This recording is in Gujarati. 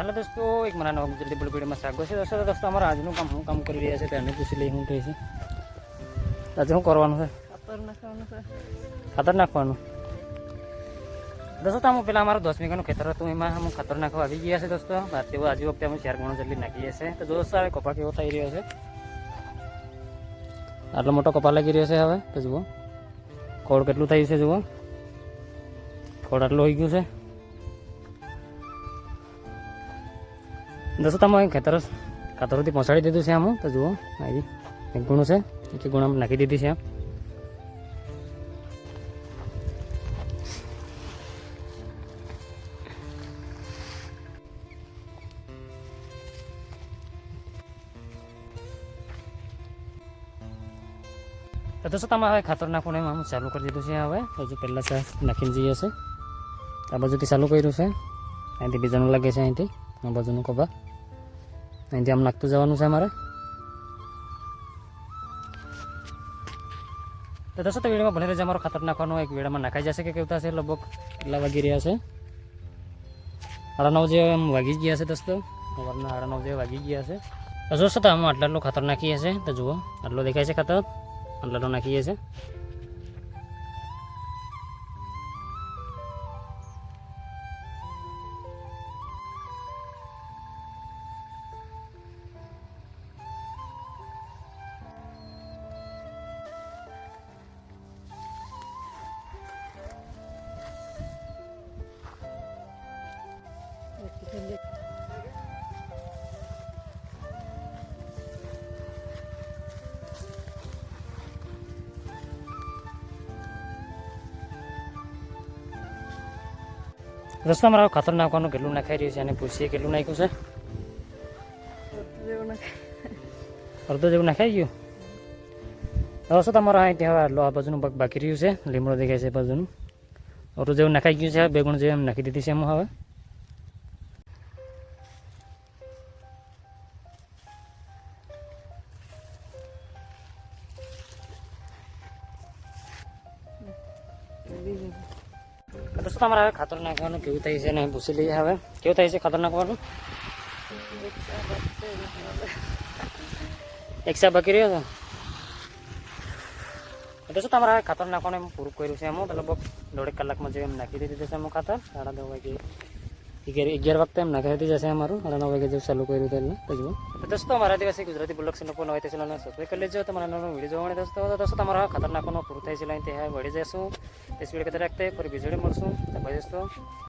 હાલો દોસ્તો એક મારા નવા ગુજરાતી બ્લોગ વિડીયોમાં સાગો છે. દોસ્તો દોસ્તો અમારા આજનું કામ હું કામ કરી રહ્યા છે તેને પૂછી લઈ હું કહે છે. આજે શું કરવાનું છે? ખાતર નાખવાનું છે. ખાતર નાખવાનું? દોસ્તો તમે પેલા અમારું દસ વીઘાનું ખેતર હતું એમાં અમે ખાતર નાખવા આવી ગયા છે દોસ્તો. તેઓ આજે વખતે અમે ચાર ગણો જેટલી નાખીએ છીએ તો દોસ્તો હવે કપા કેવો થઈ રહ્યો છે? આટલો મોટો કપા લાગી રહ્યો છે હવે તો જુઓ. ખોળ કેટલું થયું છે જુઓ. ખોળ આટલું હોઈ ગયું છે. દોસ્તો તમે ખેતર ખાતરોથી પહોંચાડી દીધું છે આમ. તો જુઓ આવી એક ગુણો છે. એક ગુણ આમ નાખી દીધી છે આમ. તો દોસ્તો તમે હવે ખાતર નાખવાનું એમ ચાલુ કરી દીધું છે હવે. હજુ પહેલાં છે, નાખીને જઈએ છે. આ બાજુથી ચાલુ કર્યું છે. અહીંથી બીજાનું લાગે છે અહીંથી. આ બાજુનું કબા અહીંથી આમ નાખતું જવાનું છે અમારે. તો દોસ્તો તો વિડીયોમાં ભણી રહેશે અમારો ખાતર નાખવાનું એક વેળામાં નાખાઈ જશે કે કેવું થશે? લગભગ કેટલા વાગી રહ્યા છે? સાડા નવ જે એમ વાગી ગયા છે દોસ્તો. સવારના સાડા નવ જે વાગી ગયા છે. તો જોશો તો આમાં આટલા આટલું ખાતર નાખીએ છીએ. તો જુઓ, આટલો દેખાય છે ખાતર. આટલાનો નાખીએ છીએ. રસ્તામાં મારા ખાતર નાખવાનું કેટલું નાખાઈ રહ્યું છે અને પૂછીએ કેટલું નાખ્યું છે? અડધો જેવું નાખાઈ ગયું? રસ્તો તમારો અહીંથી હવે આટલો આ બાજુનું પગ બાકી રહ્યું છે? લીમડો દેખાય છે બાજુનું. અડધું જેવું નાખાઈ ગયું છે બે ગુણ જેવું એમ નાખી દીધી છે એમ હવે. દોસ્તો તમારે હવે ખાતર નાખવાનું? કેવું થાય છે ને પૂછી લઈએ હવે. કેવું થાય છે ખાતર નાખવાનું? એક્સા બાકી રહ્યો હતો તો શું તમારે હવે ખાતર નાખવાનું એમ પૂરું કર્યું છે એમ? લગભગ દોઢેક કલાકમાં જે એમ નાખી દીધું છે એમ ખાતર. સાડા દો વાગે અગિયાર અગિયાર વખતે એમ નાખે દીધી જશે અમારું. અને નવ વાગે જેવું, ચાલુ કર્યું હતું એટલે તો જુઓ દોસ્તો, અમારા દિવસે ગુજરાતી બ્લોગ ચેનલ પર તો ચેનલને સબસ્ક્રાઈબ કરી લેજો. તમારા નવો વીડિયો જોવાની દોસ્તો, તો દોસ્તો, તમારા ખતરનાકોનો પૂરું થાય છે અહીંથી હવે વળી જશું. તે સ્પીડ કરતા રાખતે ફરી વીજળી મળશું. બાય દોસ્તો.